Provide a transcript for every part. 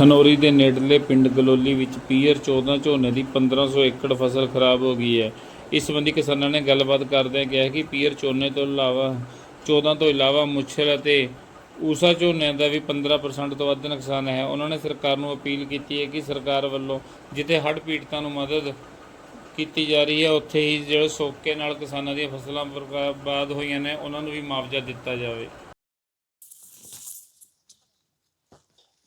ਖਨੌਰੀ ਦੇ ਨੇੜਲੇ ਪਿੰਡ ਗਲੋਲੀ ਵਿੱਚ ਪੀਅਰ 14 ਝੋਨੇ ਦੀ 1500 ਏਕੜ ਫਸਲ ਖਰਾਬ ਹੋ ਗਈ ਹੈ। ਇਸ ਸੰਬੰਧੀ ਕਿਸਾਨਾਂ ਨੇ ਗੱਲਬਾਤ ਕਰਦਿਆਂ ਕਿਹਾ ਕਿ ਪੀਅਰ ਝੋਨੇ ਤੋਂ ਇਲਾਵਾ 14 ਤੋਂ ਇਲਾਵਾ ਮੁੱਛਲ ਅਤੇ ਊਸਾ ਝੋਨੇ ਦਾ ਵੀ 15% ਤੋਂ ਵੱਧ ਨੁਕਸਾਨ ਹੈ। ਉਹਨਾਂ ਨੇ ਸਰਕਾਰ ਨੂੰ ਅਪੀਲ ਕੀਤੀ ਹੈ ਕਿ ਸਰਕਾਰ ਵੱਲੋਂ ਜਿੱਥੇ ਹੜ੍ਹ ਪੀੜਤਾਂ ਨੂੰ ਮਦਦ ਕੀਤੀ ਜਾ ਰਹੀ ਹੈ, ਉੱਥੇ ਹੀ ਜਿਹੜੇ ਸੋਕੇ ਨਾਲ ਕਿਸਾਨਾਂ ਦੀਆਂ ਫਸਲਾਂ ਬਰਬਾਦ ਹੋਈਆਂ ਨੇ, ਉਹਨਾਂ ਨੂੰ ਵੀ ਮੁਆਵਜ਼ਾ ਦਿੱਤਾ ਜਾਵੇ।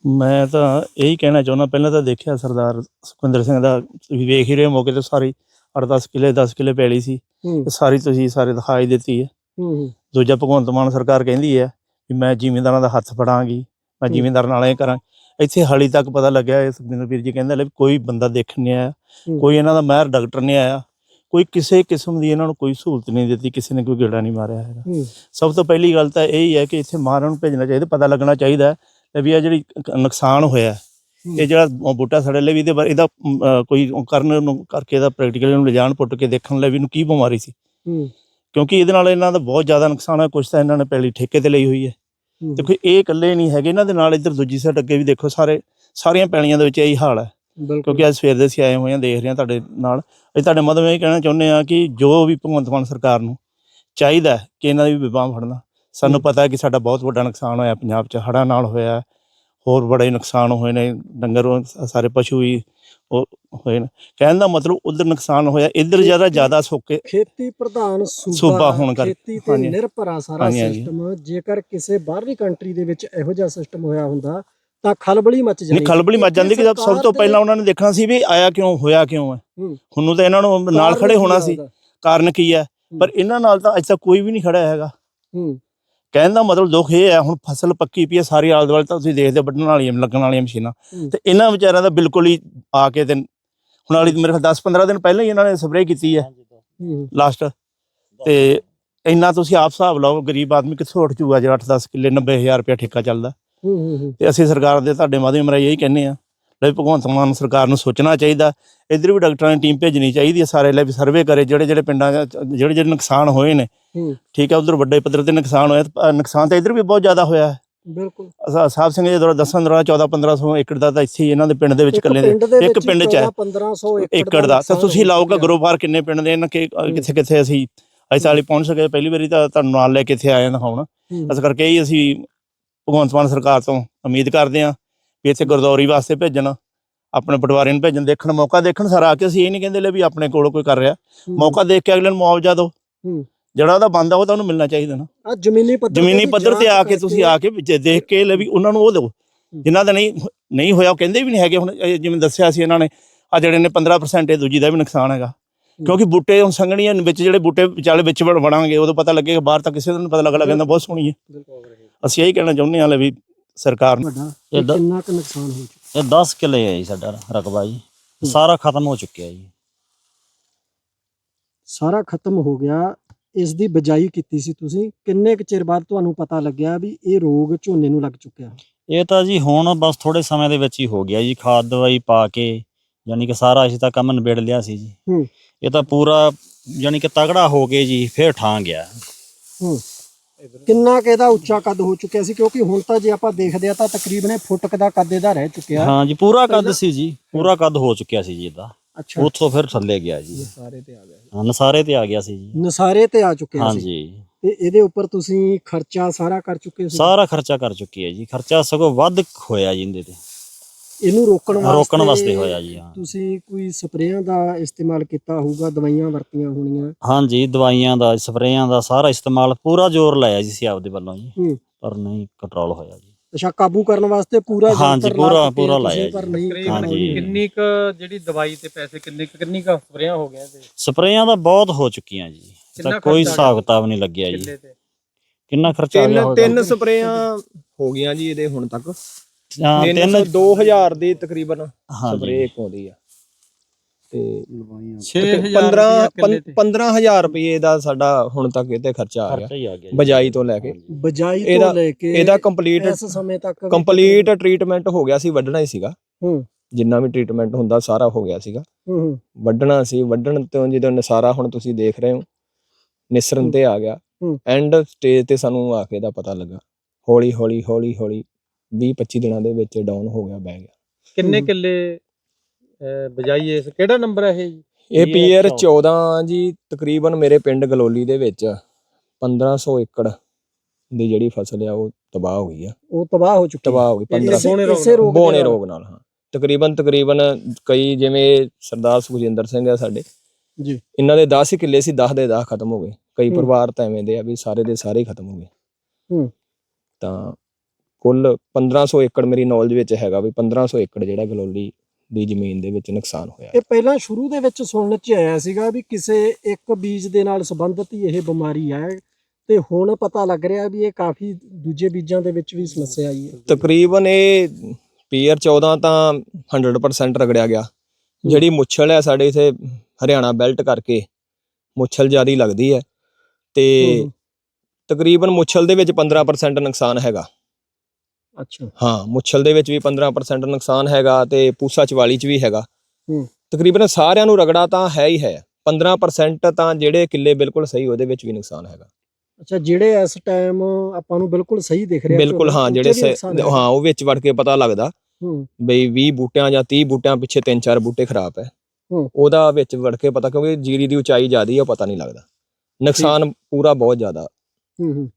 ਮੈਂ ਤਾਂ ਇਹੀ ਕਹਿਣਾ ਚਾਹੁੰਦਾ ਪਹਿਲਾਂ ਤਾਂ ਦੇਖਿਆ ਸਰਦਾਰ ਸੁਖਵਿੰਦਰ ਸਿੰਘ ਦਾ ਤੁਸੀਂ ਵੇਖ ਹੀ ਰਹੇ ਹੋ ਮੌਕੇ ਤੇ ਸਾਰੀ 8-10 ਕਿੱਲੇ 10 ਕਿੱਲੇ ਪੈਲੀ ਸੀ ਇਹ ਸਾਰੀ ਤੁਸੀਂ ਸਾਰੇ ਦਿਖਾਈ ਦਿੱਤੀ ਹੈ। ਹੂੰ ਦੂਜਾ ਭਗਵੰਤ ਮਾਨ ਸਰਕਾਰ ਕਹਿੰਦੀ ਹੈ ਵੀ ਮੈਂ ਜ਼ਿਮੀਂਦਾਰਾਂ ਦਾ ਹੱਥ ਫੜਾਂਗੀ ਮੈਂ। ਜ਼ਿਮੀਂਦਾਰ ਨਾਲ ਇਹ ਕਰਾਂ। ਇੱਥੇ ਹਾਲੀ ਤੱਕ ਪਤਾ ਲੱਗਿਆ ਇਹ ਸੁਖਵਿੰਦਰ ਵੀਰ ਜੀ ਕਹਿੰਦੇ ਲੈ ਕੋਈ ਬੰਦਾ ਦੇਖਣ ਨਹੀਂ ਆਇਆ। ਕੋਈ ਇਹਨਾਂ ਦਾ ਮਾਹਿਰ ਡਾਕਟਰ ਨਹੀਂ ਆਇਆ ਕੋਈ ਕਿਸੇ ਕਿਸਮ ਦੀ ਇਹਨਾਂ ਨੂੰ ਕੋਈ ਸਹੂਲਤ ਨਹੀਂ ਦਿੱਤੀ ਕਿਸੇ ਨੇ ਕੋਈ ਗੇੜਾ ਨਹੀਂ ਮਾਰਿਆ ਹੈਗਾ। ਸਭ ਤੋਂ ਪਹਿਲੀ ਗੱਲ ਤਾਂ ਇਹ ਹੀ ਹੈ ਕਿ ਇੱਥੇ ਮਾਰਨ ਨੂੰ ਭੇਜਣਾ ਚਾਹੀਦਾ ਪਤਾ ਲੱਗਣਾ ਚਾਹੀਦਾ ਕਿ ਵੀ ਆ ਜਿਹੜੀ ਨੁਕਸਾਨ ਹੋਇਆ। ਇਹ ਜਿਹੜਾ ਬੂਟਾ ਸੜੇ ਲਈ ਵੀ ਇਹਦੇ ਬਾਰੇ ਇਹਦਾ ਕੋਈ ਕਰਨ ਨੂੰ ਕਰਕੇ ਇਹਦਾ ਪ੍ਰੈਕਟੀਕਲ ਨੂੰ ਲਿਜਾਣ ਪੁੱਟ ਕੇ ਦੇਖਣ ਲਈ ਵੀ ਇਹਨੂੰ ਕੀ ਬਿਮਾਰੀ ਸੀ। ਕਿਉਂਕਿ ਇਹਦੇ ਨਾਲ ਇਹਨਾਂ ਦਾ ਬਹੁਤ ਜ਼ਿਆਦਾ ਨੁਕਸਾਨ ਹੈ ਕੁਝ ਤਾਂ ਇਹਨਾਂ ਨੇ ਪਹਿਲੀ ਠੇਕੇ ਤੇ ਲਈ ਹੋਈ ਹੈ। ਦੇਖੋ ਇਹ ਇਕੱਲੇ ਨਹੀਂ ਹੈਗੇ ਇਹਨਾਂ ਦੇ ਨਾਲ ਇੱਧਰ ਦੂਜੀ ਸਾਈਡ ਅੱਗੇ ਵੀ ਦੇਖੋ ਸਾਰੇ ਸਾਰੀਆਂ ਪੈਲੀਆਂ ਦੇ ਵਿੱਚ ਇਹੀ ਹਾਲ ਹੈ। ਕਿਉਂਕਿ ਅੱਜ ਸਵੇਰ ਦੇ ਅਸੀਂ ਆਏ ਹੋਏ ਹਾਂ ਦੇਖ ਰਹੇ ਹਾਂ ਤੁਹਾਡੇ ਨਾਲ। ਅਸੀਂ ਤੁਹਾਡੇ ਮਦਦ ਇਹ ਕਹਿਣਾ ਚਾਹੁੰਦੇ ਹਾਂ ਕਿ ਜੋ ਵੀ ਭਗਵੰਤ ਮਾਨ ਸਰਕਾਰ ਨੂੰ ਚਾਹੀਦਾ ਹੈ ਕਿ ਇਹਨਾਂ ਦੀ ਵੀ ਬਾਂਹ ਫੜਨਾ ਸਾਨੂੰ ਹੂੰ। ਪਤਾ ਹੈ ਕਿ ਸਾਡਾ ਬਹੁਤ ਵੱਡਾ ਨੁਕਸਾਨ ਹੋਇਆ ਪੰਜਾਬ 'ਚ ਹੜ੍ਹਾਂ ਨਾਲ ਹੋਇਆ ਹੈ। ਹੋਰ ਬੜੇ ਨੁਕਸਾਨ ਹੋਏ ਨੇ ਡੰਗਰ ਸਾਰੇ ਪਸ਼ੂ ਵੀ ਉਹ ਹੋਏ ਨੇ ਕਹਿਣ ਦਾ ਮਤਲਬ ਉਧਰ ਨੁਕਸਾਨ ਹੋਇਆ ਇੱਧਰ ਜ਼ਿਆਦਾ ਜ਼ਿਆਦਾ ਸੋਕੇ ਖੇਤੀ ਪ੍ਰਧਾਨ ਸੂਬਾ ਹੋਣ ਕਰਕੇ, ਖੇਤੀ ਤੇ ਹਾਂਜੀ। ਨਿਰਭਰ ਆ ਸਾਰਾ। ਸਿਸਟਮ ਜੇਕਰ ਕਿਸੇ ਬਾਹਰਲੀ ਕੰਟਰੀ ਦੇ ਵਿੱਚ ਇਹੋ ਜਿਹਾ ਸਿਸਟਮ ਹੋਇਆ ਹੁੰਦਾ ਤਾਂ ਖਲਬਲੀ ਮਚ ਨਹੀਂ ਖਲਬਲੀ ਮੱਚ ਜਾਂਦੀ ਕਿ ਜਦ ਸਭ ਤੋਂ ਪਹਿਲਾਂ ਉਹਨਾਂ ਨੇ ਦੇਖਣਾ ਸੀ ਵੀ ਆਇਆ ਕਿਉਂ ਹੋਇਆ ਕਿਉਂ ਹੈ ਹੂੰ। ਹੁਣ ਤਾਂ ਇਹਨਾਂ ਨੂੰ ਨਾਲ ਖੜੇ ਹੋਣਾ ਸੀ ਕਾਰਨ ਕੀ ਹੈ ਪਰ ਇਹਨਾਂ ਨਾਲ ਤਾਂ ਅੱਜ ਤੱਕ ਕੋਈ ਵੀ ਨਹੀਂ ਖੜਾ ਹੈਗਾ ਹੂੰ ਕਹਿਣ ਦਾ ਮਤਲਬ ਦੁੱਖ ਇਹ ਹੈ ਹੁਣ ਫਸਲ ਪੱਕੀ ਪਈ ਹੈ ਸਾਰੀ ਆਲੇ ਦੁਆਲੇ ਤਾਂ ਤੁਸੀਂ ਦੇਖਦੇ ਵੱਢਣ ਵਾਲੀਆਂ ਲੱਗਣ ਵਾਲੀਆਂ ਮਸ਼ੀਨਾਂ। ਤੇ ਇਹਨਾਂ ਵਿਚਾਰਿਆਂ ਦਾ ਬਿਲਕੁਲ ਹੀ ਆ ਕੇ ਤੇ ਹੁਣ ਵਾਲੀ ਮੇਰੇ ਖਿਆਲ 10 15 ਦਿਨ ਪਹਿਲਾਂ ਹੀ ਇਹਨਾਂ ਨੇ ਸਪਰੇਅ ਕੀਤੀ ਹੈ ਲਾਸਟ। ਤੇ ਇੰਨਾ ਤੁਸੀਂ ਆਪ ਹਿਸਾਬ ਲਾਓ ਗਰੀਬ ਆਦਮੀ ਕਿੱਥੋਂ ਉੱਠ ਜੂਗਾ ਜਿਹੜਾ 8 10 ਕਿੱਲੇ 90000 ਰੁਪਏ ਠੇਕਾ ਚੱਲਦਾ। ਤੇ ਅਸੀਂ ਸਰਕਾਰ ਦੇ ਤੁਹਾਡੇ ਮਾਧਿਅਮ ਰਾਹੀਂ ਇਹੀ ਕਹਿੰਦੇ ਆ ਲੈ ਭਗਵੰਤ ਮਾਨ ਸਰਕਾਰ ਨੂੰ ਸੋਚਣਾ ਚਾਹੀਦਾ। ਇੱਧਰ ਵੀ ਡਾਕਟਰਾਂ ਦੀ ਟੀਮ ਭੇਜਣੀ ਚਾਹੀਦੀ ਹੈ ਸਾਰੇ ਲੈ ਵੀ ਸਰਵੇ ਕਰੇ ਜਿਹੜੇ ਜਿਹੜੇ ਪਿੰਡਾਂ ਜਿਹੜੇ ਜਿਹੜੇ ਨੁਕਸਾਨ ਹੋਏ ਨੇ। ਠੀਕ ਹੈ ਉਧਰ ਵੱਡੇ ਪੱਧਰ ਤੇ ਨੁਕਸਾਨ ਹੋਇਆ ਨੁਕਸਾਨ ਤਾਂ ਇੱਧਰ ਵੀ ਬਹੁਤ ਜ਼ਿਆਦਾ ਹੋਇਆ ਹੈ। ਬਿਲਕੁਲ। ਅਸਾ- ਸਾਹਿਬ ਸਿੰਘ ਜੀ ਦੌਰਾ ਦੱਸਣ ਦੌਰਾ 14 1500 ਏਕੜ ਦਾ ਤਾਂ ਇੱਥੇ ਇਹਨਾਂ ਦੇ ਪਿੰਡ ਦੇ ਵਿੱਚ ਇੱਕ ਇਕੱਲੇ ਦੇ ਇੱਕ ਪਿੰਡ 'ਚ ਹੈ। 1500 ਏਕੜ ਦਾ ਤਾਂ ਤੁਸੀਂ ਲਾਓਗਾ। ਗਰੋਬਾਰ ਕਿੰਨੇ ਪਿੰਡ ਦੇ ਇਹਨਾਂ ਕਿ। ਕਿੱਥੇ ਕਿੱਥੇ ਅਸੀਂ ਅਸੀਂ ਵਾਲੀ ਪਹੁੰਚ ਸਕੇ। ਪਹਿਲੀ ਵਾਰੀ ਤਾਂ ਤੁਹਾਨੂੰ ਨਾਲ ਲੈ ਕੇ ਇੱਥੇ ਆਏ ਹਾਂ ਦਿਖਾਉਣ। ਹੂੰ, ਇਸ ਕਰਕੇ ਹੀ ਅਸੀਂ ਭਗਵੰਤ ਮਾਨ ਸਰਕਾਰ ਤੋਂ ਉਮੀਦ ਕਰਦੇ ਹਾਂ। ਵੀ ਇੱਥੇ ਗੁਰਦੌਰੀ ਵਾਸਤੇ ਭੇਜਣ ਆਪਣੇ ਪਟਵਾਰੀ ਨੂੰ ਭੇਜਣ ਦੇਖਣ ਮੌਕਾ ਦੇਖਣ ਸਾਰਾ ਆ ਕੇ ਅਸੀਂ ਇਹ ਨਹੀਂ ਕਹਿੰਦੇ ਲੈ ਵੀ ਆਪਣੇ ਕੋਲੋਂ ਕੋਈ ਕਰ ਰਿਹਾ। ਮੌਕਾ ਦੇਖ ਕੇ ਅਗਲੇ ਨੂੰ ਮੁਆਵਜ਼ਾ ਦਿਓ। ਹੂੰ। ਜਿਹੜਾ ਉਹਦਾ ਬੰਦਾ ਉਹ ਤਾਂ ਉਹਨੂੰ ਮਿਲਣਾ ਚਾਹੀਦਾ ਨਾ। ਆਹ ਜ਼ਮੀਨੀ ਪੱਧਰ ਜ਼ਮੀਨੀ ਦੀ ਪੱਧਰ ਤੇ ਆ ਕੇ ਤੁਸੀਂ ਆ ਕੇ ਵਿੱਚ ਦੇਖ ਕੇ ਲੈ ਵੀ ਉਹਨਾਂ ਨੂੰ ਉਹ ਦਿਓ। ਜਿਨ੍ਹਾਂ ਦਾ ਨਹੀਂ ਨਹੀਂ ਹੋਇਆ ਉਹ ਕਹਿੰਦੇ ਵੀ ਨਹੀਂ ਹੈਗੇ। ਹੁਣ ਜਿਵੇਂ ਦੱਸਿਆ ਸੀ ਇਹਨਾਂ ਨੇ ਆ ਜਿਹੜੇ ਨੇ 15% ਇਹ ਦੂਜੀ ਦਾ ਵੀ ਨੁਕਸਾਨ ਹੈਗਾ। ਕਿਉਂਕਿ ਬੂਟੇ ਹੁਣ ਸੰਘਣੀਆਂ ਵਿੱਚ ਜਿਹੜੇ ਬੂਟੇ ਵਿਚਾਲੇ ਵਿੱਚ ਵੜਾਂਗੇ ਉਦੋਂ ਪਤਾ ਲੱਗੇਗਾ ਬਾਹਰ ਤਾਂ ਕਿਸੇ ਨੂੰ ਪਤਾ ਲੱਗ ਲੱਗਦਾ ਬਹੁਤ ਸੋਹਣੀ ਹੈ। ਅਸੀਂ ਇਹੀ ਕਹਿਣਾ ਚਾਹੁੰਦੇ ਹਾਂ ਲੈ ਵੀ ਸਰਕਾਰ ਨੂੰ। ਵੱਡਾ ਇਹ ਦ- ਕਿੰਨਾ ਕੁ ਨੁਕਸਾਨ ਹੋ ਚੁੱਕਾ? ਇਹ 10 ਕਿੱਲੇ ਹੈ ਜੀ ਸਾਡਾ ਰਕਬਾ ਜੀ। ਸਾਰਾ ਖਤਮ ਹੋ ਚੁੱਕਿਆ ਜੀ। ਸਾਰਾ ਖਤਮ ਹੋ ਗਿਆ। ਇਸ ਦੀ ਬਜਾਈ ਕੀਤੀ ਸੀ ਤੁਸੀਂ। ਕਿੰਨੇ ਕੁ ਚਿਰ ਬਾਅਦ ਤੁਹਾਨੂੰ ਪਤਾ ਲੱਗਿਆ ਵੀ ਇਹ ਰੋਗ ਝੋਨੇ ਨੂੰ ਲੱਗ ਚੁੱਕਿਆ? ਇਹ ਤਾਂ ਜੀ ਹੁਣ ਬਸ ਥੋੜੇ ਸਮੇਂ ਦੇ ਵਿੱਚ ਹੀ ਹੋ ਗਿਆ ਜੀ। ਖਾਦ ਦਵਾਈ ਪਾ ਕੇ ਯਾਨੀ ਕਿ ਸਾਰਾ ਅਸੀਂ ਤਾਂ ਕੰਮ ਨਿਬੇੜ ਲਿਆ ਸੀ ਜੀ। ਹੂੰ। ਇਹ ਤਾਂ ਪੂਰਾ ਯਾਨੀ ਕਿ ਤਗੜਾ ਹੋ ਕੇ ਜੀ ਫੇਰ ਠਾਂ ਗਿਆ। ਹੂੰ। ਕਿੰਨਾ ਕੁ ਇਹਦਾ ਉੱਚਾ ਕੱਦ ਹੋ ਚੁੱਕਿਆ ਸੀ ਕਿਉਂਕਿ ਹੁਣ ਤਾਂ ਜੇ ਆਪਾਂ ਦੇਖਦੇ ਆ ਤਾਂ ਤਕਰੀਬਨ ਇਹ ਫੁੱਟ ਕੁ ਦਾ ਕੱਦ ਇਹਦਾ ਰਹਿ ਚੁੱਕਿਆ। ਹਾਂ ਜੀ ਪੂਰਾ ਕੱਦ ਸੀ ਜੀ ਪੂਰਾ ਕੱਦ ਹੋ ਚੁੱਕਿਆ ਸੀ ਜੀ ਇਹਦਾ। ਅੱਛਾ। ਉੱਥੋਂ ਫਿਰ ਥੱਲੇ ਗਿਆ ਜੀ। ਸਾਰੇ ਤੇ ਆ ਗਿਆ ਹਾਂ, ਨਸਾਰੇ ਤੇ ਆ ਗਿਆ ਸੀ ਜੀ। ਨਸਾਰੇ ਤੇ ਆ ਚੁੱਕਿਆ ਹਾਂ ਸੀ। ਜੀ ਤੇ ਇਹਦੇ ਉੱਪਰ ਤੁਸੀਂ ਖਰਚਾ ਸਾਰਾ ਕਰ ਚੁੱਕੇ ਸੀ? ਸਾਰਾ ਖਰਚਾ ਕਰ ਚੁੱਕੀ ਹੈ ਜੀ। ਖਰਚਾ ਸਗੋਂ ਵੱਧ ਹੋਇਆ ਜੀ ਇਹਦੇ ਤੇ। ਇਹਨੂੰ ਰੋਕਣ ਵਾਸਤੇ ਰੋਕਣ ਵਾਸਤੇ ਹੋਇਆ ਜੀ ਹਾਂ। ਤੁਸੀਂ ਕੋਈ ਸਪਰੇਆਂ ਦਾ ਇਸਤੇਮਾਲ ਕੀਤਾ ਹੋਊਗਾ ਦਵਾਈਆਂ ਵਰਤੀਆਂ ਹੋਣੀਆਂ? ਹਾਂਜੀ ਦਵਾਈਆਂ ਦਾ ਸਪਰੇਆਂ ਦਾ ਸਾਰਾ ਇਸਤੇਮਾਲ ਪੂਰਾ ਜ਼ੋਰ ਲਾਇਆ ਜੀ ਸੀ ਆਪਦੇ ਵੱਲੋਂ ਜੀ। ਪਰ ਨਹੀਂ ਕੰਟਰੋਲ ਹੋਇਆ ਜੀ। ਅੱਛਾ ਕਾਬੂ ਕਰਨ ਵਾਸਤੇ ਪੂਰਾ ਹਾਂਜੀ, ਪੂਰਾ- ਪੂਰਾ ਲਾਇਆ ਪਰ ਜੀ। ਨਹੀਂ ਹਾਂਜੀ। ਕਿੰਨੀ ਕ ਜਿਹੜੀ ਦਵਾਈ ਤੇ ਪੈਸੇ ਕਿੰਨੇ ਕੁ- ਕਿੰਨੀ ਕ ਸਪਰੇਆਂ ਹੋ ਗਿਆ ਤੇ ਸਪਰੇਆਂ ਦਾ ਬਹੁਤ ਹੋ ਚੁੱਕੀਆਂ ਜੀ। ਤਾਂ ਕੋਈ ਹਿਸਾਬ ਕਿਤਾਬ ਨਹੀਂ ਲੱਗਿਆ ਜੀ। ਕਿੰਨਾ ਖਰਚਾ ਆ ਗਿਆ ਤਿੰਨ ਤਿੰਨ ਸਪਰੇਆਂ ਹੋ ਗਈਆਂ ਜੀ ਇਹਦੇ ਹੁਣ ਤੱਕ। ਹਾਂ, ਤਿੰਨ ਤਿੰਨ 2000 ਦੀ ਤਕਰੀਬਨ ਹਾਂਜੀ। ਸਪਰੇ ਇੱਕ ਆਉਂਦੀ ਆ। ਤੇ 6000 15 ਕਿੱਲੇ ਤੇ। 15000 ਰੁਪਏ ਦਾ ਸਾਡਾ ਹੁਣ ਤੱਕ ਇਹਤੇ ਖਰਚਾ ਆ ਗਿਆ ਖਰਚਾ ਹੀ ਆ ਗਿਆ। ਜੀ। ਬਜਾਈ ਤੋਂ ਲੈ ਕੇ। ਬਜਾਈ ਤੋਂ ਲੈ ਕੇ ਇਹਦਾ ਕੰਪਲੀਟ ਇਸ ਸਮੇਂ ਤੱਕ ਕੰਪਲੀਟ ਟ੍ਰੀਟਮੈਂਟ ਹੋ ਗਿਆ ਸੀ ਵੱਢਣਾ ਹੀ ਸੀਗਾ। ਹੂੰ। ਜਿੰਨਾ ਵੀ ਟ੍ਰੀਟਮੈਂਟ ਹੁੰਦਾ ਸਾਰਾ ਹੋ ਗਿਆ ਸੀਗਾ। ਹੂੰ ਹੂੰ। ਵੱਢਣਾ ਸੀ ਵੱਢਣ ਤੋਂ ਜਦੋਂ ਨਸਾਰਾ ਹੁਣ ਤੁਸੀਂ ਦੇਖ ਰਹੇ ਹੋ ਨਿਸਰਨ ਤੇ ਆ ਗਿਆ। ਐਂਡ ਸਟੇਜ ਤੇ ਸਾਨੂੰ ਆ ਕੇ ਦਾ ਪਤਾ ਲੱਗਾ। ਹੌਲੀ ਹੌਲੀ ਹੌਲੀ ਹੌਲੀ 20 25 ਦਿਨਾਂ ਦੇ ਵਿੱਚ ਡਾਊਨ ਹੋ ਗਿਆ ਬਹਿ ਗਿਆ ਕਿੰਨੇ। ਕਿੱਲੇ ਅਹ, ਬਿਜਾਈ ਇਸ ਕਿਹੜਾ ਨੰਬਰ ਹੈ ਇਹ ਜੀ ਇਹ ਚੌਦਾਂ। 14 ਜੀ ਤਕਰੀਬਨ ਮੇਰੇ ਪਿੰਡ ਗਲੋਲੀ ਦੇ ਵਿੱਚ 1500 ਏਕੜ ਦੀ ਜਿਹੜੀ ਫਸਲ ਆ ਉਹ ਤਬਾਹ ਹੋ ਗਈ ਆ ਉਹ ਤਬਾਹ ਹੋ ਚੁੱਕੀ ਤਬਾਹ ਹੋ ਗਈ ਇਹ 1500 ਇਸੇ- ਬੋਨੇ ਰੋਗ ਇਸੇ ਨਾਲ। ਰੋਗ ਦੇ ਬੋਨੇ ਨਾਲ। ਰੋਗ ਨਾਲ ਹਾਂ ਤਕਰੀਬਨ ਤਕਰੀਬਨ ਕਈ ਜਿਵੇਂ ਸਰਦਾਰ ਸੁਖਜਿੰਦਰ ਸਿੰਘ ਆ ਸਾਡੇ ਜੀ ਇਹਨਾਂ ਦੇ 10 ਹੀ ਕਿੱਲੇ ਸੀ 10 ਦੇ 10 ਖਤਮ ਹੋ ਗਏ ਕਈ ਹੂੰ। ਪਰਿਵਾਰ ਤਾਂ ਐਵੇਂ ਦੇ ਆ ਵੀ ਸਾਰੇ ਦੇ ਸਾਰੇ ਹੀ ਖਤਮ ਹੋ ਗਏ ਹੂੰ। ਤਾਂ ਕੁੱਲ 1500 ਏਕੜ ਮੇਰੀ ਨੌਲੇਜ ਵਿੱਚ ਹੈਗਾ ਵੀ 1500 ਏਕੜ ਜਿਹੜਾ ਗਲੋਲੀ ਦੀ ਜ਼ਮੀਨ ਦੇ ਵਿੱਚ ਨੁਕਸਾਨ ਹੋਇਆ ਇਹ ਪਹਿਲਾਂ ਸ਼ੁਰੂ ਦੇ ਵਿੱਚ ਸੁਣਨ ਚ ਆਇਆ ਸੀਗਾ ਵੀ ਕਿਸੇ ਇੱਕ ਬੀਜ ਦੇ ਨਾਲ ਸੰਬੰਧਿਤ ਹੀ ਇਹ ਬਿਮਾਰੀ ਹੈ ਤੇ ਹੁਣ ਪਤਾ ਲੱਗ ਰਿਹਾ ਵੀ ਇਹ ਕਾਫੀ ਦੂਜੇ ਬੀਜਾਂ ਦੇ ਵਿੱਚ ਵੀ ਸਮੱਸਿਆ ਆਈ ਹੈ। ਤਕਰੀਬਨ ਇਹ ਪੀਅਰ 14 ਤਾਂ 100% ਰਗੜਿਆ ਗਿਆ। ਜਿਹੜੀ ਮੁੱਛਲ ਹੈ ਸਾਡੇ ਇਥੇ ਹਰਿਆਣਾ ਬੈਲਟ ਕਰਕੇ ਮੁੱਛਲ ਜਿਆਦੀ ਲੱਗਦੀ ਹੈ ਤੇ। ਤਕਰੀਬਨ ਮੁੱਛਲ ਦੇ ਵਿੱਚ 15% ਨੁਕਸਾਨ ਹੈਗਾ। ਅੱਛਾ। ਹਾਂ ਮੁੱਛਲ ਦੇ ਵਿੱਚ ਵੀ 15% ਨੁਕਸਾਨ ਹੈਗਾ ਤੇ ਪੂਸਾ 44 ਚ ਵੀ ਹੈਗਾ। ਹੂੰ। ਤਕਰੀਬਨ ਸਾਰਿਆਂ ਨੂੰ ਰਗੜਾ ਤਾਂ ਹੈ ਹੀ ਹੈ। 15% ਤਾਂ ਜਿਹੜੇ ਕਿੱਲੇ ਬਿਲਕੁਲ ਸਹੀ ਉਹਦੇ ਵਿੱਚ ਵੀ ਨੁਕਸਾਨ ਹੈਗਾ। ਅੱਛਾ ਜਿਹੜੇ ਇਸ ਟਾਈਮ ਆਪਾਂ ਨੂੰ ਬਿਲਕੁਲ ਸਹੀ ਦਿਖ ਰਿਹਾ ਬਿਲਕੁਲ ਹਾਂ ਜਿਹੜੇ ਹੈ। ਹਾਂ ਉਹ ਵਿੱਚ ਵੜ ਕੇ ਪਤਾ ਲੱਗਦਾ ਹੂੰ। ਬਈ 20 ਬੂਟਿਆਂ ਜਾਂ 30 ਬੂਟਿਆਂ ਪਿੱਛੇ 3-4 ਬੂਟੇ ਖਰਾਬ ਹੈ। ਹੂੰ। ਉਹਦਾ ਵਿੱਚ ਵੜ ਕੇ ਪਤਾ ਕਿਉਂਕਿ ਜੀਰੀ ਦੀ ਉਚਾਈ ਜ਼ਿਆਦੀ ਆ ਪਤਾ ਨਹੀਂ ਲੱਗਦਾ। ਨੁਕਸਾਨ ਪੂਰਾ ਬਹੁਤ ਜ਼ਿਆਦਾ। ਹੂੰ ਹੂੰ।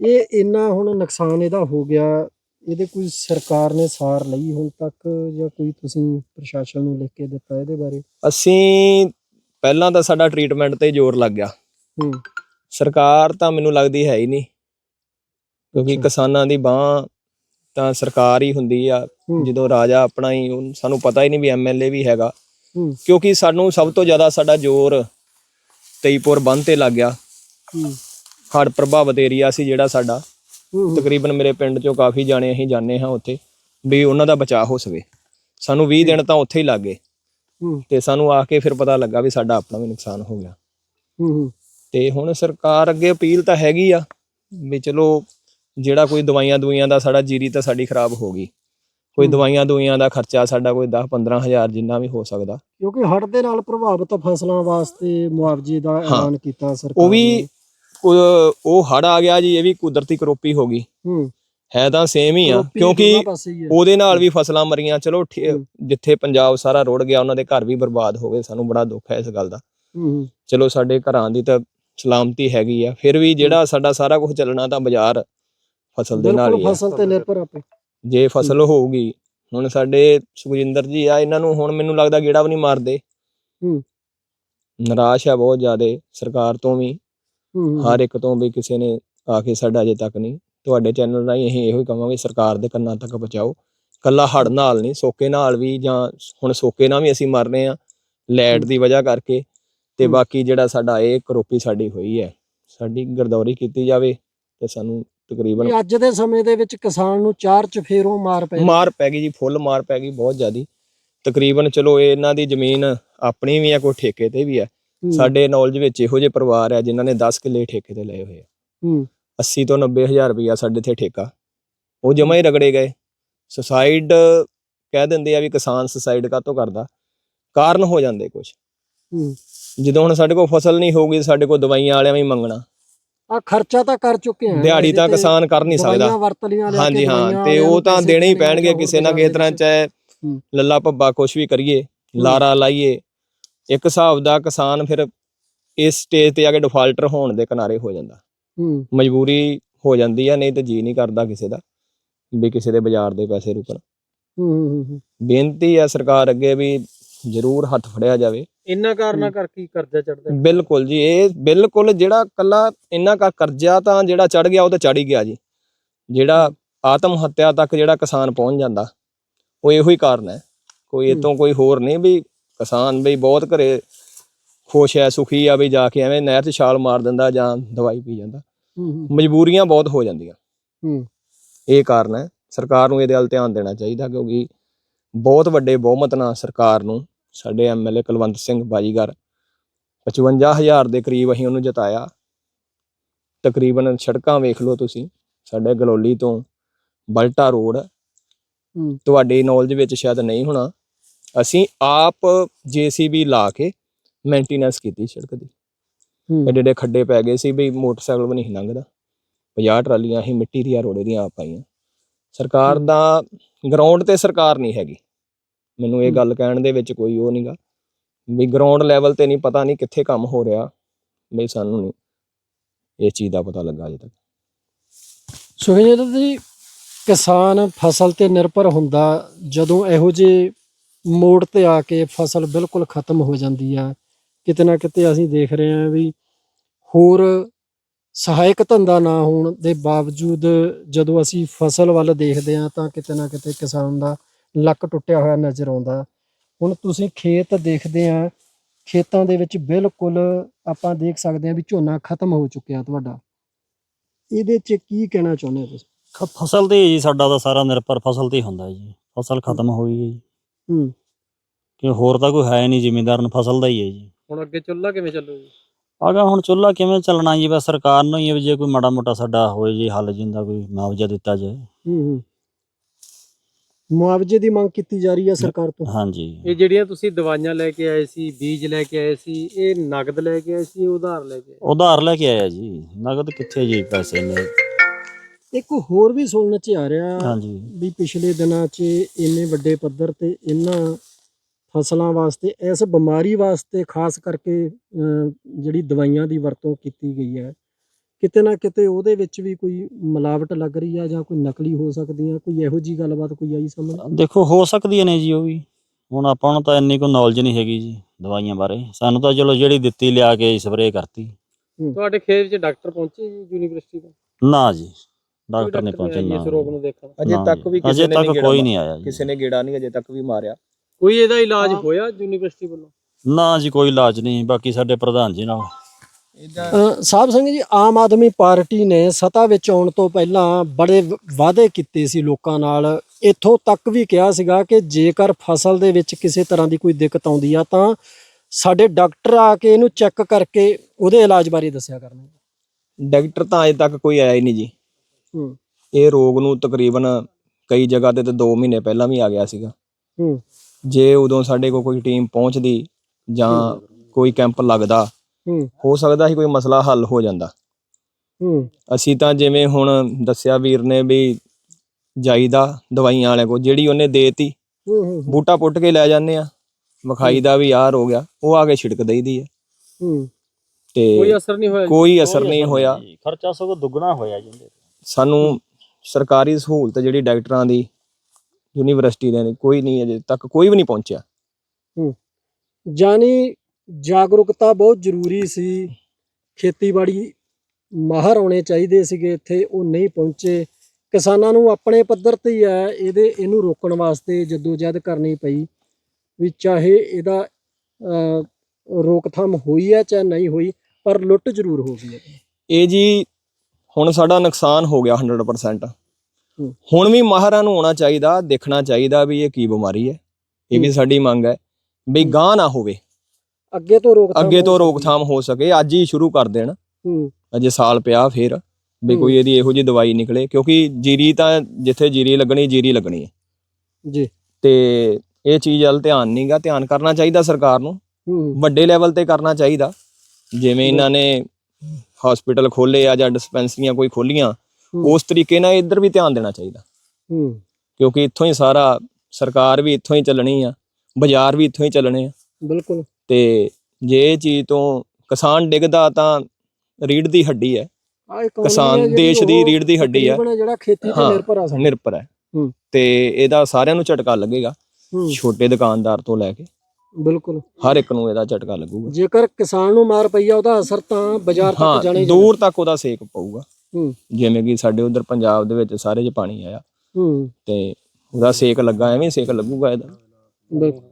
ਇਹ ਇੰਨਾ ਹੁਣ ਨੁਕਸਾਨ ਇਹਦਾ ਹੋ ਗਿਆ ਇਹਦੇ ਕੋਈ ਸਰਕਾਰ ਨੇ ਸਾਰ ਲਈ ਹੁਣ ਤੱਕ ਜਾਂ ਕੋਈ ਤੁਸੀਂ ਪ੍ਰਸ਼ਾਸਨ ਨੂੰ ਲਿਖ ਕੇ ਦਿੱਤਾ ਇਹਦੇ ਬਾਰੇ? ਅਸੀਂ ਪਹਿਲਾਂ ਤਾਂ ਸਾਡਾ ਟ੍ਰੀਟਮੈਂਟ ਤੇ ਜ਼ੋਰ ਲੱਗ ਗਿਆ। ਹੂੰ। ਸਰਕਾਰ ਤਾਂ ਮੈਨੂੰ ਲੱਗਦੀ ਹੈ ਹੀ ਨਹੀਂ ਕਿਉਂਕਿ। ਕਿਸਾਨਾਂ ਦੀ ਬਾਹ ਤਾਂ ਸਰਕਾਰ ਹੀ ਹੁੰਦੀ ਆ। ਜਦੋਂ ਰਾਜਾ ਆਪਣਾ ਹੀ ਸਾਨੂੰ ਪਤਾ ਹੀ ਨਹੀਂ ਵੀ ਐਮਐਲਏ ਵੀ ਹੈਗਾ। ਕਿਉਂਕਿ ਸਾਨੂੰ ਸਭ ਤੋਂ ਜ਼ਿਆਦਾ ਸਾਡਾ ਜ਼ੋਰ ਤੇਈਪੁਰ ਬੰਨ ਤੇ ਲੱਗ ਗਿਆ। ਹੂੰ। ਹੜ੍ਹ ਪ੍ਰਭਾਵਿਤ ਏਰੀਆ ਸੀ ਜਿਹੜਾ ਸਾਡਾ। ਤਕਰੀਬਨ ਮੇਰੇ ਪਿੰਡ ਚੋਂ ਕਾਫੀ ਜਾਣੇ ਅਸੀਂ ਜਾਂਦੇ ਹਾਂ ਉੱਥੇ ਵੀ ਉਹਨਾਂ ਦਾ ਬਚਾਅ ਹੋ ਸਕੇ। ਸਾਨੂੰ 20 ਦਿਨ ਤਾਂ ਉੱਥੇ ਹੀ ਲੱਗ ਗਏ। ਤੇ ਸਾਨੂੰ ਆ ਕੇ ਫਿਰ ਪਤਾ ਲੱਗਾ ਵੀ ਸਾਡਾ ਆਪਣਾ ਵੀ ਨੁਕਸਾਨ ਹੋ ਗਿਆ। ਤੇ ਹੁਣ ਸਰਕਾਰ ਅੱਗੇ ਅਪੀਲ ਤਾਂ ਹੈਗੀ ਆ ਵੀ ਚਲੋ ਜਿਹੜਾ ਕੋਈ ਦਵਾਈਆਂ ਦੁਈਆਂ ਦਾ ਸਾਡਾ ਜੀਰੀ ਤਾਂ ਸਾਡੀ ਖਰਾਬ ਹੋ ਗਈ। ਕੋਈ। ਦਵਾਈਆਂ ਦੁਈਆਂ ਦਾ ਖਰਚਾ ਸਾਡਾ ਕੋਈ 10 15000 ਜਿੰਨਾ ਵੀ ਹੋ ਸਕਦਾ। ਕਿਉਂਕਿ ਹੜ੍ਹ ਦੇ ਨਾਲ ਪ੍ਰਭਾਵਿਤ ਫਸਲਾਂ ਵਾਸਤੇ ਮੁਆਵਜ਼ੇ ਦਾ। ਐਲਾਨ ਕੀਤਾ ਸਰਕਾਰ ਉਹ ਵੀ। ਉਹ ਉਹ ਹੜ ਆ ਗਿਆ ਜੀ ਇਹ ਵੀ ਕੁਦਰਤੀ ਕਰੋਪੀ ਹੋ ਗਈ। ਹੂੰ। ਹੈ ਤਾਂ ਸੇਮ ਹੀ ਆ ਕਿਉਂਕਿ। ਉਹਦੇ ਨਾਲ ਵੀ ਫਸਲਾਂ ਮਰੀਆਂ ਚਲੋ। ਜਿੱਥੇ ਪੰਜਾਬ ਸਾਰਾ ਰੁੜ ਗਿਆ ਉਹਨਾਂ ਦੇ ਘਰ ਵੀ ਬਰਬਾਦ ਹੋ ਗਏ ਸਾਨੂੰ ਬੜਾ ਦੁੱਖ ਹੈ ਇਸ ਗੱਲ ਦਾ। ਚਲੋ ਸਾਡੇ ਘਰਾਂ ਦੀ ਤਾਂ ਸਲਾਮਤੀ ਹੈਗੀ ਆ ਫਿਰ ਵੀ ਜਿਹੜਾ ਸਾਡਾ ਸਾਰਾ ਕੁਝ ਚੱਲਣਾ ਤਾਂ ਬਾਜ਼ਾਰ ਫਸਲ ਦੇ ਨਾਲ ਹੀ ਬਿਲਕੁਲ ਆ। ਫਸਲ ਤੇ ਨਿਰਭਰ ਆਪੇ। ਜੇ ਫਸਲ ਹੋਊਗੀ ਹੁਣ ਸਾਡੇ ਸੁਖਜਿੰਦਰ ਜੀ ਆ ਇਹਨਾਂ ਨੂੰ ਹੁਣ ਮੈਨੂੰ ਲੱਗਦਾ ਗੇੜਾ ਵੀ ਨਹੀਂ ਮਾਰਦੇ। ਹੂੰ। ਨਿਰਾਸ਼ ਆ ਬਹੁਤ ਜ਼ਿਆਦਾ ਸਰਕਾਰ ਤੋਂ ਵੀ। ਹਰ ਇੱਕ ਤੋਂ ਵੀ ਕਿਸੇ ਨੇ ਆ ਕੇ ਸਾਡਾ ਅਜੇ ਤੱਕ ਨਹੀਂ। ਤੁਹਾਡੇ ਚੈਨਲ ਰਾਹੀਂ ਅਸੀਂ ਇਹੋ ਹੀ ਕਹਾਂਗੇ ਸਰਕਾਰ ਦੇ ਕੰਨਾਂ ਤੱਕ ਪਹੁੰਚਾਓ। ਕੱਲਾ ਹੜ ਨਾਲ ਨਹੀਂ ਸੋਕੇ ਨਾਲ ਵੀ ਜਾਂ ਹੁਣ ਸੋਕੇ ਨਾਲ ਵੀ ਅਸੀਂ ਮਰ ਰਹੇ ਆ ਲੈਟ ਦੀ ਵਜ੍ਹਾ ਕਰਕੇ। ਤੇ। ਬਾਕੀ ਜਿਹੜਾ ਸਾਡਾ ਇਹ ਕਰੋਪੀ ਸਾਡੀ ਹੋਈ ਹੈ ਸਾਡੀ ਗਰਦੌਰੀ ਕੀਤੀ ਜਾਵੇ ਤੇ ਸਾਨੂੰ ਤਕਰੀਬਨ ਅੱਜ ਦੇ ਸਮੇਂ ਦੇ ਵਿੱਚ ਕਿਸਾਨ ਨੂੰ ਚਾਰ ਚਫੇਰੋਂ ਮਾਰ ਪੈ ਮਾਰ ਪੈ ਗਈ ਜੀ ਫੁੱਲ ਮਾਰ ਪੈ ਗਈ ਬਹੁਤ ਜ਼ਿਆਦੀ। ਤਕਰੀਬਨ ਚਲੋ ਇਹ ਇਹਨਾਂ ਦੀ ਜ਼ਮੀਨ ਆਪਣੀ ਵੀ ਆ ਕੋਈ ਠੇਕੇ ਤੇ ਵੀ ਆ ਸਾਡੇ ਨੌਲੇਜ ਵਿੱਚ ਇਹੋ ਜਿਹੇ ਪਰਿਵਾਰ ਆ ਜਿਨ੍ਹਾਂ ਨੇ 10 ਕਿੱਲੇ ਠੇਕੇ ਤੇ ਲਏ ਹੋਏ ਆ। ਹੂੰ। 80 ਤੋਂ 90 ਹਜ਼ਾਰ ਰੁਪਇਆ ਸਾਡੇ ਤੇ ਠੇਕਾ। ਉਹ ਜਮਾ ਹੀ ਰਗੜੇ ਗਏ। ਸੁਸਾਈਡ ਕਹਿ ਦਿੰਦੇ ਆ ਵੀ ਕਿਸਾਨ ਸੁਸਾਈਡ ਕਾਤੋਂ ਕਰਦਾ? ਕਾਰਨ ਹੋ ਜਾਂਦੇ ਕੁਝ ਹੂੰ। ਜਦੋਂ ਹੁਣ ਸਾਡੇ ਕੋਲ ਫਸਲ ਨਹੀਂ ਹੋਊਗੀ ਸਾਡੇ ਕੋਲ ਦਵਾਈਆਂ ਵਾਲਿਆਂ ਵੀ ਮੰਗਣਾ। ਆ ਖਰਚਾ ਤਾਂ ਕਰ ਚੁੱਕੇ ਆ। ਦਿਹਾੜੀ ਤਾਂ ਕਿਸਾਨ ਕਰ ਨਹੀਂ ਸਕਦਾ। ਹਾਂਜੀ ਹਾਂ ਤੇ ਉਹ ਤਾਂ ਦੇਣੇ ਹੀ ਪੈਣਗੇ ਕਿਸੇ ਨਾ ਕਿਸੇ ਤਰ੍ਹਾਂ ਚਾਹੇ। ਲੱਲਾ ਭੱਬਾ ਕੁਛ ਵੀ ਕਰੀਏ ਲਾਰਾ ਲਾਈਏ। ਇੱਕ ਹਿਸਾਬ ਦਾ ਕਿਸਾਨ ਫਿਰ ਇਸ ਸਟੇਜ ਤੇ ਆ ਕੇ ਡਿਫਾਲਟਰ ਹੋਣ ਦੇ ਕਿਨਾਰੇ ਹੋ ਜਾਂਦਾ। ਹੂੰ। ਮਜਬੂਰੀ ਹੋ ਜਾਂਦੀ ਆ ਨਹੀਂ ਤੇ ਜੀ ਨਹੀਂ ਕਰਦਾ ਕਿਸੇ ਦਾ ਵੀ ਕਿਸੇ ਦੇ ਬਾਜ਼ਾਰ ਦੇ ਪੈਸੇ ਰੁਕਣ। ਹੂੰ ਬੇਨਤੀ ਆ ਸਰਕਾਰ ਅੱਗੇ ਵੀ ਜ਼ਰੂਰ ਹੱਥ ਫੜਿਆ ਜਾਵੇ। ਇੰਨਾ ਕਾਰਨਾ ਕਰਕੇ ਕਰਜ਼ਾ ਚੜਦਾ ਬਿਲਕੁਲ ਜੀ ਇਹ ਬਿਲਕੁਲ ਜਿਹੜਾ ਕੱਲਾ ਇੰਨਾ ਕਾ ਕਰਜ਼ਾ ਤਾਂ ਜਿਹੜਾ ਚੜ ਗਿਆ ਉਹ ਤਾਂ ਚੜ ਹੀ ਗਿਆ ਜੀ। ਜਿਹੜਾ ਆਤਮ ਹੱਤਿਆ ਤੱਕ ਜਿਹੜਾ ਕਿਸਾਨ ਪਹੁੰਚ ਜਾਂਦਾ ਉਹ ਇਹੋ ਹੀ ਕਾਰਨ ਹੈ। ਕੋਈ ਇਹ ਤੋਂ ਕੋਈ ਹੋਰ ਨਹੀਂ ਵੀ ਕਿਸਾਨ ਵੀ ਬਹੁਤ ਘਰੇ ਖੁਸ਼ ਹੈ ਸੁਖੀ ਆ ਵੀ ਜਾ ਕੇ ਐਵੇਂ ਨਹਿਰ 'ਚ ਛਾਲ ਮਾਰ ਦਿੰਦਾ ਜਾਂ ਦਵਾਈ ਪੀ ਜਾਂਦਾ। ਮਜਬੂਰੀਆਂ ਬਹੁਤ ਹੋ ਜਾਂਦੀਆਂ। ਹੂੰ। ਇਹ ਕਾਰਨ ਹੈ ਸਰਕਾਰ ਨੂੰ ਇਹਦੇ ਵੱਲ ਧਿਆਨ ਦੇਣਾ ਚਾਹੀਦਾ ਕਿਉਂਕਿ ਬਹੁਤ ਵੱਡੇ ਬਹੁਮਤ ਨਾਲ ਸਰਕਾਰ ਨੂੰ ਸਾਡੇ ਐਮਐਲਏ ਕੁਲਵੰਤ ਸਿੰਘ ਬਾਜੀਗਰ 55000 ਦੇ ਕਰੀਬ ਅਸੀਂ ਉਹਨੂੰ ਜਿਤਾਇਆ। ਤਕਰੀਬਨ ਸੜਕਾਂ ਵੇਖ ਲਓ ਤੁਸੀਂ ਸਾਡੇ ਗਲੋਲੀ ਤੋਂ ਬਲਟਾ ਰੋਡ ਤੁਹਾਡੇ ਨੌਲੇਜ ਵਿੱਚ ਸ਼ਾਇਦ ਨਹੀਂ ਹੋਣਾ। ਅਸੀਂ ਆਪ ਜੀਸੀਬੀ ਲਾ ਕੇ ਮੇਨਟੇਨੈਂਸ ਕੀਤੀ ਸੜਕ ਦੀ। ਹੂੰ। ਐਡੇ ਐਡੇ ਖੱਡੇ ਪੈ ਗਏ ਸੀ ਵੀ ਮੋਟਰਸਾਈਕਲ ਵੀ ਨਹੀਂ ਲੰਘਦਾ। 50 ਟਰਾਲੀਆਂ ਅਸੀਂ ਮਿੱਟੀ ਦੀਆਂ ਰੋੜੇ ਦੀਆਂ ਆਪ ਪਾਈਆਂ। ਸਰਕਾਰ ਹੂੰ। ਦਾ ਗਰਾਊਂਡ ਤੇ ਸਰਕਾਰ ਨਹੀਂ ਹੈਗੀ। ਮੈਨੂੰ ਇਹ ਹੂੰ। ਗੱਲ ਕਹਿਣ ਦੇ ਵਿੱਚ ਕੋਈ ਉਹ ਨਹੀਂਗਾ। ਵੀ ਗਰਾਊਂਡ ਲੈਵਲ ਤੇ ਨਹੀਂ ਪਤਾ ਨਹੀਂ ਕਿੱਥੇ ਕੰਮ ਹੋ ਰਿਹਾ। ਵੀ ਸਾਨੂੰ ਨਹੀਂ। ਇਸ ਚੀਜ਼ ਦਾ ਪਤਾ ਲੱਗਾ ਅਜੇ ਤੱਕ। ਸੁਖਜਿੰਦਰ ਜੀ ਕਿਸਾਨ ਫਸਲ ਤੇ ਨਿਰਭਰ ਹੁੰਦਾ ਜਦੋਂ ਇਹੋ ਜਿਹੇ ਮੋੜ ਤੇ ਆ ਕੇ ਫਸਲ ਬਿਲਕੁਲ ਖਤਮ ਹੋ ਜਾਂਦੀ ਆ। ਕਿਤੇ ਨਾ ਕਿਤੇ ਅਸੀਂ ਦੇਖ ਰਹੇ ਹਾਂ ਵੀ ਹੋਰ ਸਹਾਇਕ ਧੰਦਾ ਨਾ ਹੋਣ ਦੇ ਬਾਵਜੂਦ ਜਦੋਂ ਅਸੀਂ ਫਸਲ ਵੱਲ ਦੇਖਦੇ ਹਾਂ ਤਾਂ ਕਿਤੇ ਨਾ ਕਿਤੇ ਕਿਸਾਨ ਦਾ ਲੱਕ ਟੁੱਟਿਆ ਹੋਇਆ ਨਜ਼ਰ ਆਉਂਦਾ। ਹੁਣ ਤੁਸੀਂ ਖੇਤ ਦੇਖਦੇ ਆ ਖੇਤਾਂ ਦੇ ਵਿੱਚ ਬਿਲਕੁਲ ਆਪਾਂ ਦੇਖ ਸਕਦੇ ਹਾਂ ਵੀ ਝੋਨਾ ਖਤਮ ਹੋ ਚੁੱਕਿਆ ਤੁਹਾਡਾ। ਇਹਦੇ 'ਚ ਕੀ ਕਹਿਣਾ ਚਾਹੁੰਦੇ ਹੋ ਤੁਸੀਂ? ਫਸਲ ਤੇ ਜੀ, ਸਾਡਾ ਤਾਂ ਸਾਰਾ ਨਿਰਭਰ ਫਸਲ ਤੇ ਹੀ ਹੁੰਦਾ ਜੀ। ਫਸਲ ਖਤਮ ਹੋ ਗਈ ਹੈ ਜੀ। ਹੂੰ। ਕਿ ਹੋਰ ਤਾਂ ਕੋਈ ਹੈ ਨਹੀਂ ਜ਼ਿਮੀਂਦਾਰ ਨੂੰ ਫਸਲ ਦਾ ਹੀ ਹੈ ਜੀ। ਹੁਣ ਅੱਗੇ ਚੁੱਲ੍ਹਾ ਕਿਵੇਂ ਚੱਲੂ ਜੀ? ਆਗਾ ਹੁਣ ਚੁੱਲ੍ਹਾ ਕਿਵੇਂ ਚੱਲਣਾ ਜੀ ਬਸ ਸਰਕਾਰ ਨੂੰ ਹੀ ਹੈ ਵੀ ਜੇ ਕੋਈ ਮਾੜਾ ਮੋਟਾ ਸਾਡਾ ਹੋਏ ਜੀ ਹੱਲ ਜਿੰਦਾ ਕੋਈ ਮੁਆਵਜ਼ਾ ਦਿੱਤਾ ਜਾਏ। ਹੂੰ ਹੂੰ। ਮੁਆਵਜ਼ੇ ਦੀ ਮੰਗ ਕੀਤੀ ਜਾ ਰਹੀ ਹੈ ਸਰਕਾਰ ਤੋਂ। ਹਾਂਜੀ। ਇਹ ਜਿਹੜੀਆਂ ਤੁਸੀਂ ਦਵਾਈਆਂ ਲੈ ਕੇ ਆਏ ਸੀ ਬੀਜ ਲੈ ਕੇ ਆਏ ਸੀ ਇਹ ਨਗਦ ਲੈ ਕੇ ਆਏ ਸੀ ਉਧਾਰ ਲੈ ਕੇ ਆਏ? ਉਧਾਰ ਲੈ ਕੇ ਆਇਆ ਜੀ। ਨਗਦ ਕਿੱਥੇ ਜੀ ਪੈਸੇ ਨੇ? ਇੱਕ ਹੋਰ ਵੀ ਸੁਣਨ ਚ ਆ ਰਿਹਾ ਹਾਂਜੀ। ਵੀ ਪਿਛਲੇ ਦਿਨਾਂ 'ਚ ਇੰਨੇ ਵੱਡੇ ਪੱਧਰ ਤੇ ਇਹਨਾਂ ਫਸਲਾਂ ਵਾਸਤੇ ਇਸ ਬਿਮਾਰੀ ਵਾਸਤੇ ਖਾਸ ਕਰਕੇ ਜਿਹੜੀ ਦਵਾਈਆਂ ਦੀ ਵਰਤੋਂ ਕੀਤੀ ਗਈ ਹੈ ਕਿਤੇ ਨਾ ਕਿਤੇ ਉਹਦੇ ਵਿੱਚ ਵੀ ਕੋਈ ਮਿਲਾਵਟ ਲੱਗ ਰਹੀ ਆ ਜਾਂ ਕੋਈ ਨਕਲੀ ਹੋ ਸਕਦੀ ਆ ਕੋਈ ਇਹੋ ਜੀ ਗੱਲਬਾਤ ਕੋਈ ਆਈ ਸਾਹਮਣੇ? ਦੇਖੋ ਹੋ ਸਕਦੀਆਂ ਨੇ ਜੀ ਉਹ ਵੀ। ਹੁਣ ਆਪਾਂ ਨੂੰ ਤਾਂ ਇੰਨੀ ਕੋਈ ਨੌਲੇਜ ਨਹੀਂ ਹੈਗੀ ਜੀ ਦਵਾਈਆਂ ਬਾਰੇ। ਸਾਨੂੰ ਤਾਂ ਚਲੋ ਜਿਹੜੀ ਦਿੱਤੀ ਲਿਆ ਕੇ ਸਪਰੇਅ ਕਰਤੀ। ਤੁਹਾਡੇ ਖੇਤ 'ਚ ਡਾਕਟਰ ਪਹੁੰਚੇ ਜੀ ਯੂਨੀਵਰਸਿਟੀ ਤੋਂ? ਨਾ ਜੀ। ਡਾਕਟਰ ਨੇ ਪਹੁੰਚੇ ਨਾ ਇਸ ਰੋਗ ਨੂੰ ਦੇਖਣ। ਅਜੇ ਤੱਕ। ਵੀ ਕਿਸੇ ਅਜੇ ਨੇ ਤੱਕ ਨਹੀਂ ਕੋਈ ਨਹੀਂ ਆਇਆ ਜੀ। ਕਿਸੇ ਨੇ ਗੇੜਾ ਨਹੀਂ ਅਜੇ ਤੱਕ ਵੀ ਮਾਰਿਆ। ਕੋਈ ਇਹਦਾ ਇਲਾਜ। ਹੋਇਆ ਯੂਨੀਵਰਸਿਟੀ ਵੱਲੋਂ? ਨਾ ਜੀ ਕੋਈ ਇਲਾਜ ਨਹੀਂ ਬਾਕੀ ਸਾਡੇ ਪ੍ਰਧਾਨ ਜੀ ਨਾਲ। ਸਾਹਿਬ ਸਿੰਘ ਜੀ ਆਮ ਆਦਮੀ ਪਾਰਟੀ ਨੇ ਸੱਤਾ ਵਿੱਚ ਆਉਣ ਤੋਂ ਪਹਿਲਾਂ ਬੜੇ ਵਾਅਦੇ ਕੀਤੇ ਸੀ ਲੋਕਾਂ ਨਾਲ। ਇੱਥੋਂ ਤੱਕ ਵੀ ਕਿਹਾ ਸੀਗਾ ਕਿ ਜੇਕਰ ਫਸਲ ਦੇ ਵਿੱਚ ਕਿਸੇ ਤਰ੍ਹਾਂ ਦੀ ਕੋਈ ਦਿੱਕਤ ਆਉਂਦੀ ਆ ਤਾਂ ਸਾਡੇ ਡਾਕਟਰ ਆ ਕੇ ਇਹਨੂੰ ਚੈੱਕ ਕਰਕੇ ਉਹਦੇ ਇਲਾਜ ਬਾਰੇ ਦੱਸਿਆ ਕਰਨਗੇ। ਡਾਕਟਰ ਤਾਂ ਅਜੇ ਤੱਕ ਕੋਈ ਆਇਆ ਹੀ ਨਹੀਂ ਜੀ। ਹੂੰ। ਇਹ ਰੋਗ ਨੂੰ ਤਕਰੀਬਨ ਕਈ ਜਗ੍ਹਾ ਤੇ ਤਾਂ 2 ਮਹੀਨੇ ਪਹਿਲਾਂ ਵੀ ਆ ਗਿਆ ਸੀਗਾ। ਹੂੰ। ਜੇ ਉਦੋਂ ਸਾਡੇ ਕੋਲ ਕੋਈ ਟੀਮ ਪਹੁੰਚਦੀ ਜਾਂ ਕੋਈ ਕੈਂਪ ਲੱਗਦਾ ਹੂੰ। ਹੋ ਸਕਦਾ ਸੀ ਕੋਈ ਮਸਲਾ ਹੱਲ ਹੋ ਜਾਂਦਾ। ਹੂੰ। ਅਸੀਂ ਤਾਂ ਜਿਵੇਂ ਹੁਣ ਦੱਸਿਆ ਵੀਰ ਨੇ ਵੀ ਜਾਈਦਾ ਦਵਾਈਆਂ ਵਾਲਿਆਂ ਕੋਲ ਜਿਹੜੀ ਉਹਨੇ ਦੇਤੀ ਹੂੰ ਹੂੰ ਬੂਟਾ ਪੁੱਟ ਕੇ ਲੈ ਜਾਂਦੇ ਆ। ਵਿਖਾਈ ਦਾ ਵੀ ਆਰ ਹੋ ਗਿਆ ਉਹ ਆ ਕੇ ਛਿੜਕ ਦਈਦੀ ਆ। ਹੂੰ। ਕੋਈ ਤੇ ਅਸਰ ਨਹੀਂ ਹੋਇਆ? ਕੋਈ ਅਸਰ ਨਹੀਂ ਹੋਇਆ। ਖਰਚਾ ਸਗੋਂ ਦੁੱਗਣਾ ਹੋਇਆ ਜੀ ਉਹਦੇ। ਸਾਨੂੰ ਸਰਕਾਰੀ ਸਹੂਲਤ ਜਿਹੜੀ ਡਾਕਟਰਾਂ ਦੀ ਯੂਨੀਵਰਸਿਟੀ ਦੇ ਨੇ ਕੋਈ ਨਹੀਂ ਅਜੇ ਤੱਕ ਕੋਈ ਵੀ ਨਹੀਂ ਪਹੁੰਚਿਆ। ਜਾਨੀ ਜਾਗਰੂਕਤਾ ਬਹੁਤ ਜ਼ਰੂਰੀ ਸੀ। ਖੇਤੀਬਾੜੀ ਮਾਹਰ ਆਉਣੇ ਚਾਹੀਦੇ ਸੀਗੇ ਇੱਥੇ ਉਹ ਨਹੀਂ ਪਹੁੰਚੇ। ਕਿਸਾਨਾਂ ਨੂੰ ਆਪਣੇ ਪੱਧਰ ਤੇ ਹੀ ਹੈ ਇਹਦੇ ਇਹਨੂੰ ਰੋਕਣ ਵਾਸਤੇ ਜਦੋਜਹਿਦ ਕਰਨੀ ਪਈ ਵੀ ਚਾਹੇ ਇਹਦਾ ਅਹ, ਰੋਕਥਾਮ ਹੋਈ ਹੈ ਚਾਹੇ ਨਹੀਂ ਹੋਈ ਪਰ ਲੁੱਟ ਜ਼ਰੂਰ ਹੋ ਗਈ ਹੈ। ਇਹ ਜੀ ਹੁਣ ਸਾਡਾ ਨੁਕਸਾਨ ਹੋ ਗਿਆ 100% ਹੂੰ। ਹੁਣ ਵੀ ਮਾਹਰਾਂ ਨੂੰ ਆਉਣਾ ਚਾਹੀਦਾ ਦੇਖਣਾ ਚਾਹੀਦਾ ਵੀ ਇਹ ਕੀ ਬਿਮਾਰੀ ਹੈ। ਇਹ ਵੀ। ਸਾਡੀ ਮੰਗ ਹੈ ਵੀ ਗਾਂ ਨਾ ਹੋਵੇ। ਅੱਗੇ ਤੋਂ ਰੋਕਥਾਮ ਅੱਗੇ ਤੋਂ। ਰੋਕਥਾਮ ਹੋ ਸਕੇ ਅੱਜ ਹੀ ਸ਼ੁਰੂ ਕਰ ਦੇਣ। ਅਜੇ ਸਾਲ ਪਿਆ ਫੇਰ ਵੀ। ਕੋਈ ਇਹਦੀ ਇਹੋ ਜਿਹੀ ਦਵਾਈ ਨਿਕਲੇ ਕਿਉਂਕਿ ਜੀਰੀ ਤਾਂ ਜਿੱਥੇ ਜੀਰੀ ਲੱਗਣੀ ਜੀਰੀ ਲੱਗਣੀ ਹੈ। ਜੀ। ਤੇ ਇਹ ਚੀਜ਼ ਵੱਲ ਧਿਆਨ ਨਹੀਂਗਾ ਧਿਆਨ ਕਰਨਾ ਚਾਹੀਦਾ ਸਰਕਾਰ ਨੂੰ। ਵੱਡੇ ਲੈਵਲ ਤੇ ਕਰਨਾ ਚਾਹੀਦਾ। ਜਿਵੇਂ ਇਹਨਾਂ ਨੇ ਹਸਪੀਟਲ ਖੋਲੇ ਆ ਜਾਂ ਡਿਸਪੈਂਸਰੀਆਂ ਕੋਈ ਖੋਲੀਆਂ। ਉਸ ਤਰੀਕੇ ਨਾਲ ਇੱਧਰ ਵੀ ਧਿਆਨ ਦੇਣਾ ਚਾਹੀਦਾ। ਹੂੰ। ਕਿਉਂਕਿ ਇੱਥੋਂ ਹੀ ਸਾਰਾ ਸਰਕਾਰ ਵੀ ਇੱਥੋਂ ਹੀ ਚੱਲਣੀ ਆ ਬਾਜ਼ਾਰ ਵੀ ਇੱਥੋਂ ਹੀ ਚੱਲਣੇ ਆ। ਬਿਲਕੁਲ। ਤੇ ਜੇ ਇਹ ਚੀਜ਼ ਤੋਂ ਕਿਸਾਨ ਡਿੱਗਦਾ ਤਾਂ ਰੀੜ ਦੀ ਹੱਡੀ ਹੈ। ਕਿਸਾਨ ਦੇਸ਼ ਦੀ ਰੀੜ ਦੀ ਹੱਡੀ ਹੈ। ਜਿਹੜਾ ਖੇਤੀ ਤੇ ਨਿਰਭਰ ਆ ਨਿਰਭਰ ਹੈ। ਤੇ ਇਹਦਾ ਸਾਰਿਆਂ ਨੂੰ ਝਟਕਾ ਲੱਗੇਗਾ ਛੋਟੇ ਦੁਕਾਨਦਾਰ ਤੋਂ ਲੈ ਕੇ। ਬਿਲਕੁਲ। ਹਰ ਇੱਕ ਨੂੰ ਇਹਦਾ ਝਟਕਾ ਲੱਗੂਗਾ। ਜੇਕਰ ਕਿਸਾਨ ਨੂੰ ਮਾਰ ਪਈ ਆ ਉਹਦਾ ਅਸਰ ਤਾਂ ਬਾਜ਼ਾਰ ਤੱਕ ਹਾਂ ਜਾਣੇ ਦੂਰ ਤੱਕ ਉਹਦਾ ਸੇਕ ਪਊਗਾ। ਹੂੰ। ਜਿਵੇਂ ਕਿ ਸਾਡੇ ਉਧਰ ਪੰਜਾਬ ਦੇ ਵਿੱਚ ਸਾਰੇ 'ਚ ਪਾਣੀ ਆਇਆ। ਹੂੰ। ਤੇ ਉਹਦਾ ਸੇਕ ਲੱਗਾ ਐਵੇਂ ਸੇਕ ਲੱਗੂਗਾ ਇਹਦਾ। ਬਿਲਕੁਲ।